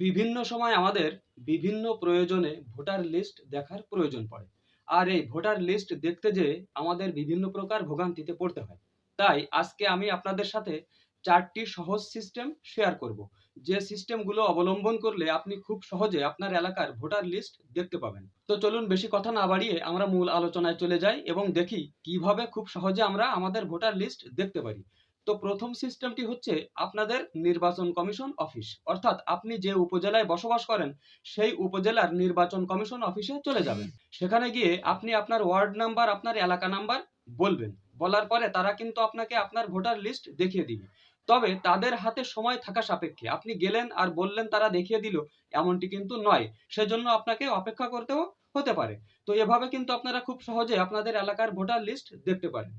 বিভিন্ন সময় আমাদের বিভিন্ন প্রয়োজনে ভোটার লিস্ট দেখার প্রয়োজন পড়ে। আর এই ভোটার লিস্ট দেখতে যেয়ে আমাদের বিভিন্ন প্রকার ভোগান্তিতে পড়তে হয়। তাই আজকে আমি আপনাদের সাথে চারটি সহজ সিস্টেম শেয়ার করব। যে সিস্টেমগুলো অবলম্বন করলে আপনি খুব সহজে আপনার এলাকার ভোটার লিস্ট দেখতে পাবেন। তো চলুন বেশি কথা না বাড়িয়ে আমরা মূল আলোচনায় চলে যাই এবং দেখি কীভাবে খুব সহজে আমরা আমাদের ভোটার লিস্ট দেখতে পারি। তো প্রথম সিস্টেমটি হচ্ছে আপনাদের নির্বাচন কমিশন অফিস। অর্থাৎ আপনি যে উপজেলায় বসবাস করেন, সেই উপজেলার নির্বাচন কমিশন অফিসে চলে যাবেন। সেখানে গিয়ে আপনি আপনার ওয়ার্ড নাম্বার, আপনার এলাকা নাম্বার বলবেন। বলার পরে তারা কিন্তু আপনাকে আপনার ভোটার লিস্ট দেখিয়ে দিবে। তবে তাদের হাতে সময় থাকা সাপেক্ষে আপনি গেলেন আর বললেন তারা দেখিয়ে দিল, এমনটি কিন্তু নয়। সেজন্য আপনাকে অপেক্ষা করতেও হতে পারে। তো এভাবে কিন্তু আপনারা খুব সহজে আপনাদের এলাকার ভোটার লিস্ট দেখতে পারেন।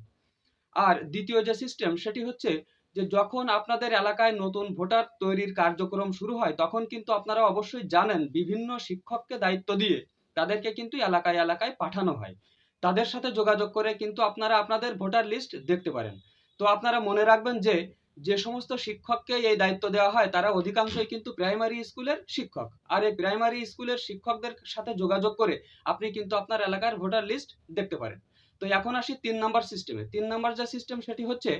আর দ্বিতীয় যে সিস্টেম সেটি হচ্ছে যে যখন আপনাদের এলাকায় নতুন ভোটার তৈরির কার্যক্রম শুরু হয়, তখন কিন্তু আপনারা অবশ্যই জানেন বিভিন্ন শিক্ষককে দায়িত্ব দিয়ে তাদেরকে কিন্তু এলাকায় এলাকায় পাঠানো হয়। তাদের সাথে যোগাযোগ করে কিন্তু আপনারা আপনাদের ভোটার লিস্ট দেখতে পারেন। তো আপনারা মনে রাখবেন যে যে সমস্ত শিক্ষককে এই দায়িত্ব দেওয়া হয়, তারা অধিকাংশই কিন্তু প্রাইমারি স্কুলের শিক্ষক। আর এই প্রাইমারি স্কুলের শিক্ষকদের সাথে যোগাযোগ করে আপনি কিন্তু আপনার এলাকার ভোটার লিস্ট দেখতে পারেন। তো এখন আসি তিন নাম্বার সিস্টেমে তিন নাম্বার যে সিস্টেম সেটি হচ্ছে,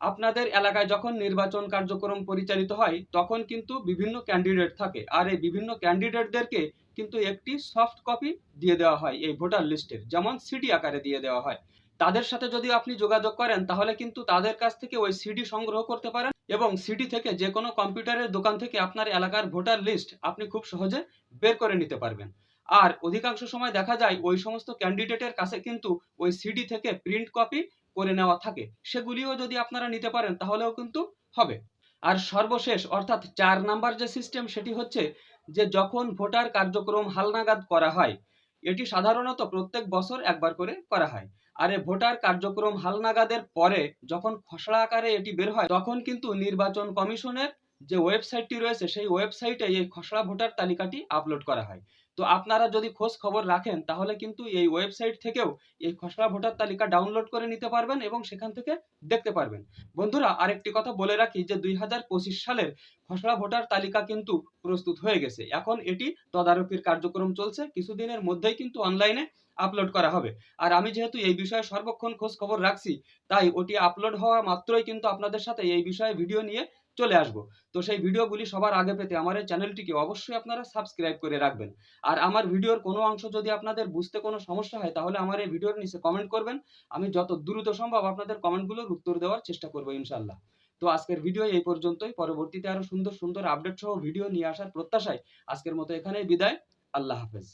আপনাদের এলাকায় যখন নির্বাচন কার্যক্রম পরিচালিত হয়, তখন কিন্তু বিভিন্ন ক্যান্ডিডেট থাকে। আর এই বিভিন্ন ক্যান্ডিডেটদেরকে কিন্তু একটি সফট কপি দিয়ে দেওয়া হয় এই ভোটার লিস্টের যেমন সিডি আকারে দিয়ে দেওয়া হয়। তাদের সাথে যদি আপনি যোগাযোগ করেন, তাহলে কিন্তু তাদের কাছ থেকে ওই সিডি সংগ্রহ করতে পারেন এবং সিডি থেকে যে কোনো কম্পিউটারের দোকান থেকে আপনার এলাকার ভোটার লিস্ট আপনি খুব সহজে বের করে নিতে পারবেন। আর অধিকাংশ সময় দেখা যায় ওই সমস্ত ক্যান্ডিডেটের কাছে কিন্তু ওই সিডি থেকে প্রিন্ট কপি করে নেওয়া থাকে। সেগুলিও যদি আপনারা নিতে পারেন, তাহলেও কিন্তু হবে। আর সর্বশেষ, অর্থাৎ চার নাম্বার যে সিস্টেম সেটি হচ্ছে যে যখন ভোটার কার্যক্রম হালনাগাদ করা হয়, এটি সাধারণত প্রত্যেক বছর একবার করে করা হয়। আর এই ভোটার কার্যক্রম হালনাগাদের পরে যখন খসড়া আকারে এটি বের হয়, তখন কিন্তু নির্বাচন কমিশনের যে ওয়েবসাইটটি রয়েছে, সেই ওয়েবসাইটে এই খসড়া ভোটার তালিকাটি আপলোড করা হয়। তো আপনারা যদি খোঁজ খবর রাখেন, তাহলে কিন্তু এই ওয়েবসাইট থেকেও এই খসড়া ভোটার তালিকা ডাউনলোড করে নিতে পারবেন এবং সেখান থেকে দেখতে পারবেন। বন্ধুরা, আরেকটি কথা বলে রাখি যে, দুই হাজার পঁচিশ সালের খসড়া ভোটার তালিকা কিন্তু প্রস্তুত হয়ে গেছে। এখন এটি তদারকির কার্যক্রম চলছে। কিছুদিনের মধ্যেই কিন্তু অনলাইনে আপলোড করা হবে। আর আমি যেহেতু এই বিষয়ে সর্বক্ষণ খোঁজ খবর রাখছি, তাই ওটি আপলোড হওয়া মাত্রই কিন্তু আপনাদের সাথে এই বিষয়ে ভিডিও নিয়ে চলে আসব। তো সেই ভিডিওগুলি সবার আগে পেতে আমার এই চ্যানেলটিকে অবশ্যই আপনারা সাবস্ক্রাইব করে রাখবেন। আর আমার ভিডিওর কোনো অংশ যদি আপনাদের বুঝতে কোনো সমস্যা হয়, তাহলে আমার এই ভিডিওর নিচে কমেন্ট করবেন। আমি যত দ্রুত সম্ভব আপনাদের কমেন্টগুলোর উত্তর দেওয়ার চেষ্টা করব ইনশাল্লাহ তো আজকের ভিডিও এই পর্যন্তই। পরবর্তীতে আরও সুন্দর সুন্দর আপডেট সহ ভিডিও নিয়ে আসার প্রত্যাশায় আজকের মতো এখানেই বিদায়। আল্লাহ হাফেজ।